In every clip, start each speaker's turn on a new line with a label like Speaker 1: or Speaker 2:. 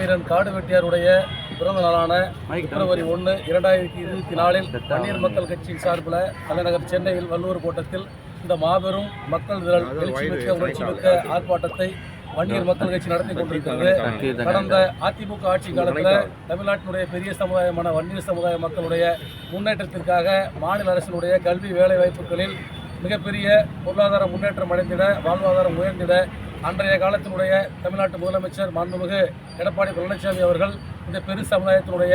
Speaker 1: மாவீரன் காடு வெட்டியாருடைய பிறந்த நாளான பிப்ரவரி ஒன்று இரண்டாயிரத்தி இருபத்தி நாலில் வன்னியர் மக்கள் கட்சியின் சார்பில் தலைநகர் சென்னையில் வள்ளுவர் கோட்டத்தில் இந்த மாபெரும் மக்கள் திரள் எழுச்சிமிக்க உணர்ச்சிமிக்க ஆர்ப்பாட்டத்தை வன்னியர் மக்கள் கட்சி நடத்தி கொண்டிருக்கிறது. கடந்த அதிமுக ஆட்சி காலத்தில் தமிழ்நாட்டினுடைய பெரிய சமுதாயமான வன்னியர் சமுதாய மக்களுடைய முன்னேற்றத்திற்காக மாநில அரசினுடைய கல்வி வேலை வாய்ப்புகளில் மிகப்பெரிய பொருளாதார முன்னேற்றம் அடைந்திட வாழ்வாதாரம் உயர்ந்திட அன்றைய காலத்தினுடைய தமிழ்நாட்டு முதலமைச்சர் மாண்புமிகு எடப்பாடி பழனிசாமி அவர்கள் இந்த பெரு சமுதாயத்தினுடைய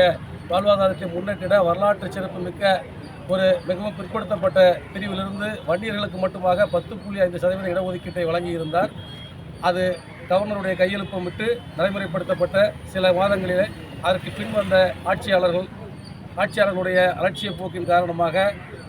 Speaker 1: வாழ்வாதாரத்தை முன்னேற்றிட வரலாற்று சிறப்புமிக்க ஒரு மிகவும் பிற்படுத்தப்பட்ட பிரிவிலிருந்து வன்னியர்களுக்கு மட்டுமாக பத்து புள்ளி ஐந்து சதவீத இடஒதுக்கீட்டை வழங்கியிருந்தார். அது கவர்னருடைய கையெழுப்பமிட்டு நடைமுறைப்படுத்தப்பட்ட சில மாதங்களிலே அதற்கு பின் வந்த ஆட்சியாளர்கள் ஆட்சியாளர்களுடைய அலட்சிய போக்கின் காரணமாக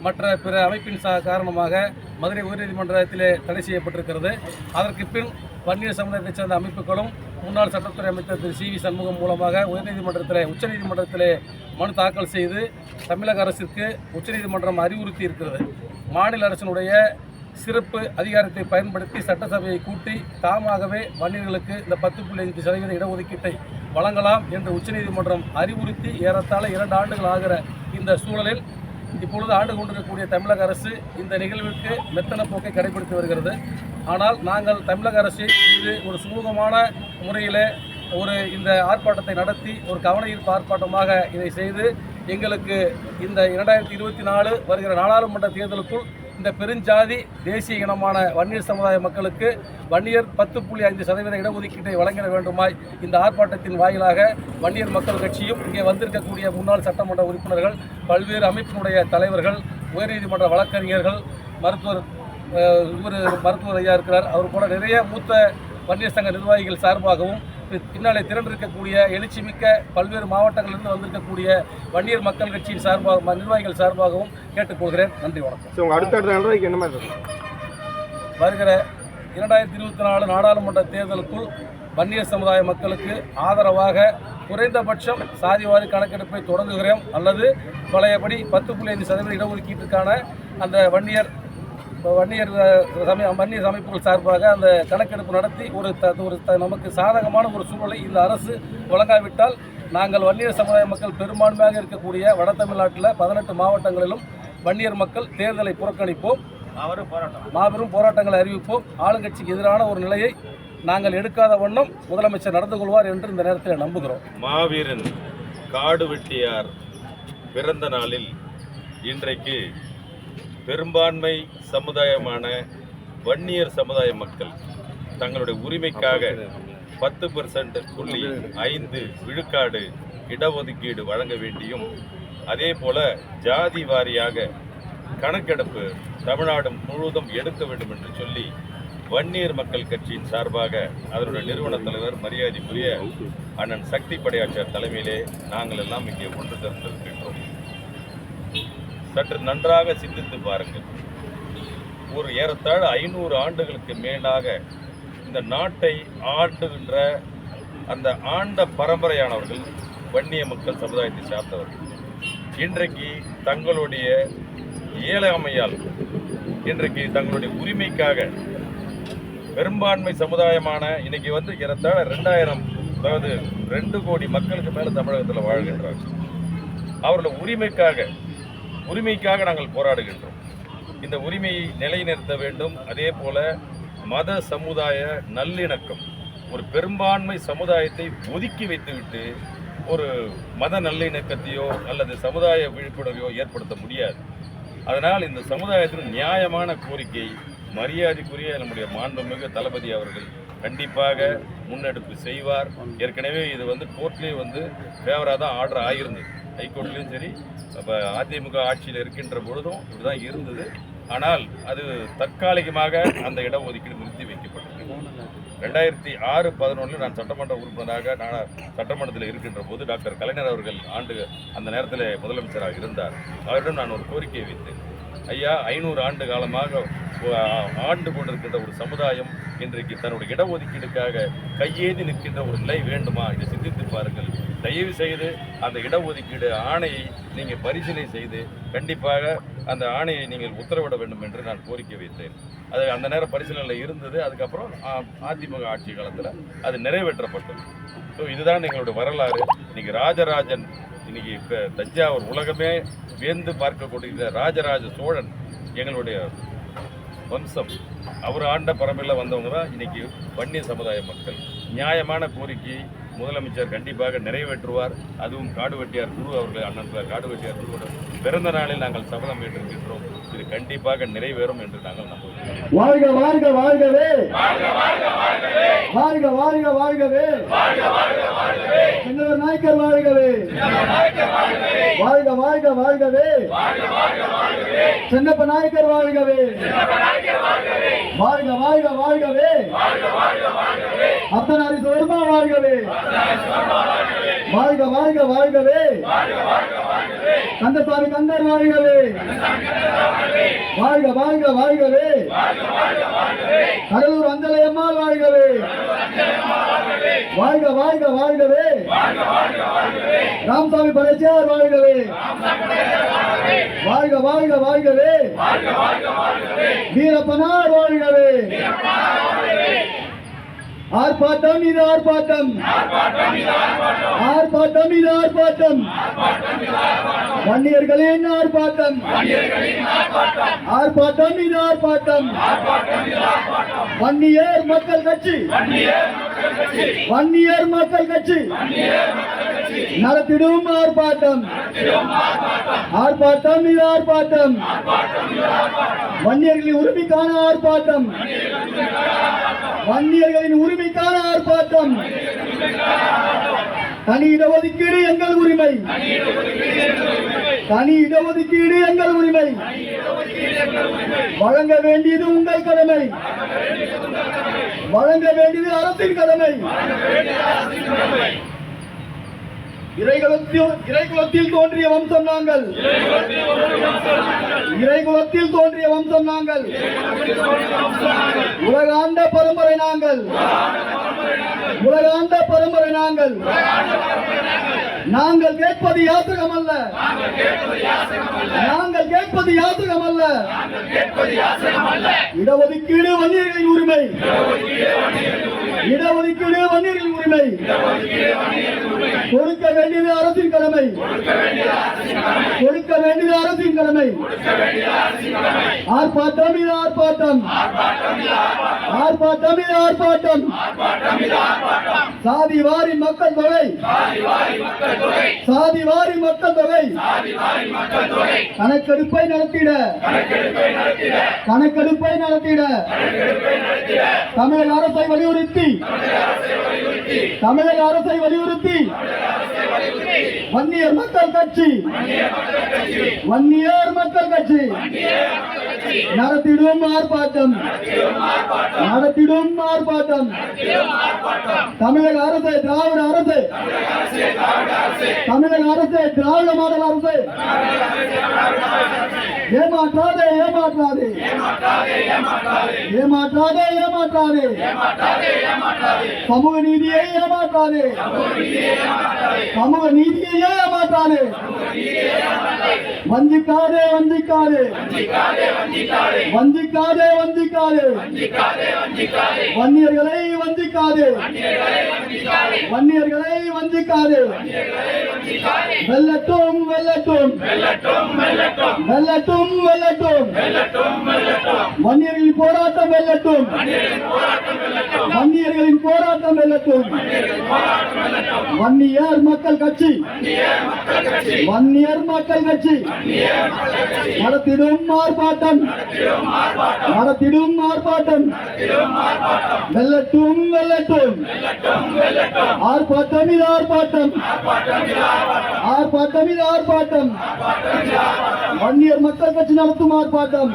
Speaker 1: மற்ற பிற அமைப்பின் சா காரணமாக மதுரை உயர்நீதிமன்றத்திலே தடை செய்யப்பட்டிருக்கிறது. அதற்கு பின் வன்னியர் சமுதாயத்தைச் சேர்ந்த அமைப்புகளும் முன்னாள் சட்டத்துறை அமைச்சர் திரு சி வி சண்முகம் மூலமாக உயர்நீதிமன்றத்தில் உச்சநீதிமன்றத்திலே மனு தாக்கல் செய்து தமிழக அரசிற்கு உச்சநீதிமன்றம் அறிவுறுத்தி இருக்கிறது. மாநில அரசினுடைய சிறப்பு அதிகாரத்தை பயன்படுத்தி சட்டசபையை கூட்டி தாமாகவே வன்னியர்களுக்கு இந்த பத்து புள்ளி அஞ்சு சதவீத இடஒதுக்கீட்டை வழங்கலாம் என்று உச்சநீதிமன்றம் அறிவுறுத்தி ஏறத்தாழ இரண்டு ஆண்டுகள் ஆகிற இந்த சூழலில் இப்பொழுது ஆண்டு கொண்டிருக்கக்கூடிய தமிழக அரசு இந்த நிகழ்விற்கு மெத்தன போக்கை கடைபிடித்து வருகிறது. ஆனால் நாங்கள் தமிழக அரசு இது ஒரு சுமூகமான முறையில் ஒரு இந்த ஆர்ப்பாட்டத்தை நடத்தி ஒரு கவனஈர்ப்பு ஆர்ப்பாட்டமாக இதை செய்து எங்களுக்கு இந்த இரண்டாயிரத்தி இருபத்தி நாலு வருகிற நாடாளுமன்ற தேர்தலுக்குள் இந்த பெருஞ்சாதி தேசிய இனமான வன்னியர் சமுதாய மக்களுக்கு வன்னியர் பத்து புள்ளி ஐந்து சதவீத இடஒதுக்கீட்டை வழங்கிட வேண்டுமாய் இந்த ஆர்ப்பாட்டத்தின் வாயிலாக வன்னியர் மக்கள் கட்சியும் இங்கே வந்திருக்கக்கூடிய முன்னாள் சட்டமன்ற உறுப்பினர்கள் பல்வேறு அமைப்பினுடைய தலைவர்கள் உயர்நீதிமன்ற வழக்கறிஞர்கள் மருத்துவர் இவர் மருத்துவர் ஐயா இருக்கிறார். அவர் போல நிறைய மூத்த வன்னியர் சங்க நிர்வாகிகள் சார்பாகவும் பின்னாலே திரண்டிருக்கக்கூடிய எழுச்சிமிக்க பல்வேறு மாவட்டங்களிலிருந்து வந்திருக்கக்கூடிய வன்னியர் மக்கள் கட்சியின் சார்பாக நிர்வாகிகள் சார்பாகவும் கேட்டுக்கொள்கிறேன். நன்றி வணக்கம்.
Speaker 2: உங்கள் அடுத்த அடுத்த நடவடிக்கை என்ன மாதிரி
Speaker 1: வருகிற இரண்டாயிரத்தி இருபத்தி நாலு நாடாளுமன்ற தேர்தலுக்குள் வன்னியர் சமுதாய மக்களுக்கு ஆதரவாக குறைந்தபட்சம் சாதிவாரி கணக்கெடுப்பை தொடங்குகிறோம் அல்லது பழையபடி பத்து புள்ளி ஐந்து சதவீத இடஒதுக்கீட்டுக்கான அந்த வன்னியர் வன்னியர் அஹ், சமய வன்னியர் அமைப்புகள் சார்பாக அந்த கணக்கெடுப்பு நடத்தி ஒரு த ஒரு த- நமக்கு சாதகமான ஒரு சூழலை இந்த அரசு வழங்காவிட்டால் நாங்கள் வன்னியர் சமுதாய மக்கள் பெரும்பான்மையாக இருக்கக்கூடிய வட தமிழ்நாட்டில் பதினெட்டு மாவட்டங்களிலும் வன்னியர் மக்கள் தேர்தலை புறக்கணிப்போம். மாபெரும் போராட்டங்களை அறிவிப்போம். ஆளுங்கட்சிக்கு எதிரான ஒரு நிலையை நாங்கள் எடுக்காத வண்ணம் முதலமைச்சர் நடந்து கொள்வார் என்று இந்த நேரத்தில் நம்புகிறோம்.
Speaker 3: மாவீரன் காடு வெட்டியார் பிறந்த நாளில் இன்றைக்கு பெரும்பான்மை சமுதாயமான வன்னியர் சமுதாய மக்கள் தங்களுடைய உரிமைக்காக பத்து பெர்சன்ட் புள்ளி ஐந்து விழுக்காடு இடஒதுக்கீடு வழங்க வேண்டியும் அதே போல ஜாதி வாரியாக கணக்கெடுப்பு தமிழ்நாடு முழுவதும் எடுக்க வேண்டும் என்று சொல்லி வன்னியர் மக்கள் கட்சியின் சார்பாக அதனுடைய நிறுவன தலைவர் மரியாதைக்குரிய அண்ணன் சக்தி படையாச்சார் தலைமையிலே நாங்கள் எல்லாம் இங்கே ஒன்று திறந்திருக்கின்றோம் சற்று நன்றாக சிந்தித்து பாருங்கள். ஒரு ஏறத்தாழ ஐநூறு ஆண்டுகளுக்கு மேலாக இந்த நாட்டை ஆண்டுகின்ற அந்த ஆண்ட பரம்பரையானவர்கள் வன்னிய மக்கள் சமுதாயத்தை சார்ந்தவர்கள் இன்றைக்கு தங்களுடைய இயலாமையால் இன்றைக்கு தங்களுடைய உரிமைக்காக பெரும்பான்மை சமுதாயமான இன்னைக்கு வந்து ஏறத்தாழ ரெண்டாயிரம் அதாவது ரெண்டு கோடி மக்களுக்கு மேலே தமிழகத்தில் வாழ்கின்றார்கள். அவர்களோட உரிமைக்காக உரிமைக்காக நாங்கள் போராடுகின்றோம். இந்த உரிமையை நிலைநிறுத்த வேண்டும். அதே போல மத சமுதாய நல்லிணக்கம் ஒரு பெரும்பான்மை சமுதாயத்தை ஒதுக்கி வைத்துவிட்டு ஒரு மத நல்லிணக்கத்தையோ அல்லது சமுதாய விழிப்புணர்வையோ ஏற்படுத்த முடியாது. அதனால் இந்த சமுதாயத்தின் நியாயமான கோரிக்கை மரியாதைக்குரிய நம்முடைய மாண்புமிகு தளபதி அவர்கள் கண்டிப்பாக முன்னெடுப்பு செய்வார். ஏற்கனவே இது வந்து கோர்ட்லேயே வந்து ஃபேவராக தான் ஆர்டர் ஆகியிருந்தது ஹைகோர்ட்லேயும் சரி இப்போ அதிமுக ஆட்சியில் இருக்கின்ற பொழுதும் இப்படி தான் இருந்தது. ஆனால் அது தற்காலிகமாக அந்த இடஒதுக்கீடு நிறுத்தி வைக்கப்பட்டது ரெண்டாயிரத்தி ஆறு பதினொன்றில் நான் சட்டமன்ற உறுப்பினராக நான் சட்டமன்றத்தில் இருக்கின்ற போது டாக்டர் கலைஞர் அவர்கள் ஆண்டு அந்த நேரத்தில் முதலமைச்சராக இருந்தார். அவரிடம் நான் ஒரு கோரிக்கை வைத்தேன். ஐயா ஐநூறு ஆண்டு காலமாக ஆண்டு கொண்டிருக்கின்ற ஒரு சமுதாயம் இன்றைக்கு தன்னுடைய இடஒதுக்கீடுக்காக கையேந்தி நிற்கின்ற ஒரு நிலை வேண்டுமா? இதை சிந்தித்து பாருங்கள். தயவு செய்து அந்த இடஒதுக்கீடு ஆணையை நீங்கள் பரிசீலனை செய்து கண்டிப்பாக அந்த ஆணையை நீங்கள் உத்தரவிட வேண்டும் என்று நான் கோரிக்கை வைத்தேன். அது அந்த நேரம் பரிசீலனையில் இருந்தது. அதுக்கப்புறம் அதிமுக ஆட்சி காலத்தில் அது நிறைவேற்றப்பட்டது. ஸோ இதுதான் எங்களுடைய வரலாறு. இன்றைக்கி ராஜராஜன் இன்னைக்கு இப்போ தஞ்சாவூர் உலகமே வியந்து பார்க்கக்கூடிய ராஜராஜ சோழன் எங்களுடைய வம்சம். அவர் ஆண்ட பரம்பில் வந்தவங்க தான் இன்றைக்கி வன்னிய சமுதாய மக்கள். நியாயமான கோரிக்கை முதலமைச்சர் கண்டிப்பாக நிறைவேற்றுவார். அதுவும் காடுவெட்டியார் குரு அவர்கள் அண்ணன் காடுவெட்டியார் குருவோட பிறந்த நாளில் நாங்கள் சபதம் ஏற்றிருக்கின்றோம். இது கண்டிப்பாக நிறைவேறும் என்று நாங்கள் நம்புகிறோம்.
Speaker 4: வாழ்க வாழ்க வாழ்கவே! வாழ்க வாழ்க வாழ்கவே! செந்தவர் நாயக்கர் வாழ்கவே! வாழ்க வாழ்க வாழ்கவே! சென்னப்ப நாயக்கர் வாழ்கவே! வாழ்க வாழ்க வாழ்கவே! அத்தனாரி சோர்மா வாழ்கவே. வாழ்க வாழ்க வாழ்கவே. கந்தசாமி கந்தர் வாழ்கவே. வாழ்க வாழ்க வாழ்கவே. கடலூர் அஞ்சலையம்மாள் வாழ்கவே. வாழ்க வாழ்க வாழ்கவே. ராமசாமி படைச்சியார் வாழ்கவே. வாழ்க வாழ்க வாழ்கவே. வீரப்பனார் வாழ்கவே. ஆர்ப்பாட்டம் இது ஆர்ப்பாட்டம். ஆர்ப்பாட்டம் இது ஆர்ப்பாட்டம். வன்னியர்களின் ஆர்ப்பாட்டம். ஆர்ப்பாட்டம் இது ஆர்ப்பாட்டம். வன்னியர் மக்கள் கட்சி. வன்னியர் மக்கள் கட்சி. நடத்திடும் ஆர்ப்பாட்டம். ஆர்ப்பாட்டம் இது ஆர்ப்பாட்டம். வன்னியர்களின் உரிமைக்கான ஆர்ப்பாட்டம். வன்னியர்களின் உரிமைக்கான ஆர்ப்பாட்டம். தனி இடஒதுக்கீடு எங்கள் உரிமை. தனி இடஒதுக்கீடு எங்கள் உரிமை. வழங்க வேண்டியது உங்கள் கடமை. வழங்க வேண்டியது அரசின் கடமை. இறைகுலத்தில் இறைகுலத்தில் தோன்றிய வம்சம் நாங்கள். இறைகுலத்தில் தோன்றிய வம்சம் நாங்கள். உலகாண்ட பரம்பரை நாங்கள். உலகாண்ட பரம்பரை நாங்கள். நாங்கள் கேட்பது யாசகம் அல்ல நாங்கள் கேட்பது யாசகம் அல்ல இடஒதுக்கீடு வன்னியர்களின் உரிமை. இடஒதுக்கீடு வன்னியர்களின் உரிமை. கொடுக்க வேண்டியது அரசின் கடமை. கொடுக்க வேண்டியது அரசின் கடமை. ஆர்ப்பாட்டம் இது ஆர்ப்பாட்டம். ஆர்ப்பாட்டம் இது ஆர்ப்பாட்டம். சாதி வாரி மக்கள் தொகை. சாதி வாரி மக்கள் தொகை கணக்கெடுப்பை நடத்திட. கணக்கெடுப்பை நடத்திட. தமிழக அரசை வலியுறுத்தி. தமிழக அரசை வலியுறுத்தி. வன்னியர் மக்கள் கட்சி. வன்னியர் மக்கள் கட்சி. நடத்திடும். ஆர்ப்பாட்டம். நடத்திடும் ஆர்ப்பாட்டம். தமிழக அரசு திராவிட அரசு. தமிழக அரசு திராவிட மாடல் அரசு. ஏமாற்றாதே ஏமாற்றாதே. ஏமாற்றாதே ஏமாற்றாதே. சமூக நீதியை ஏமாற்றாதே. சமூக நீதியை ஏமாற்றாதே. வஞ்சிக்காதே வஞ்சிக்காதே. வஞ்சிக்காதே வஞ்சிக்காதே வன்னியர்களை வஞ்சிக்காதே வன்னியர்களை வஞ்சிக்காதே வெல்லட்டும் வெல்லட்டும். வெல்லட்டும் வெல்லட்டும். வன்னியர்களின் போராட்டம் வெல்லட்டும். வன்னியர்களின் போராட்டம் வெல்லட்டும். வன்னியர் மக்கள் கட்சி. வன்னியர் மக்கள் கட்சி. நடத்திடும் ஆர்ப்பாட்டம். நடத்திடும் ஆர்ப்பாட்டம். வெல்லட்டும் வெல்லட்டும். ஆர்ப்பாட்டம் இது ஆர்ப்பாட்டம். ஆர்ப்பாட்டம் இது ஆர்ப்பாட்டம். வன்னியர் மக்கள் கட்சி நடத்தும் ஆர்ப்பாட்டம்.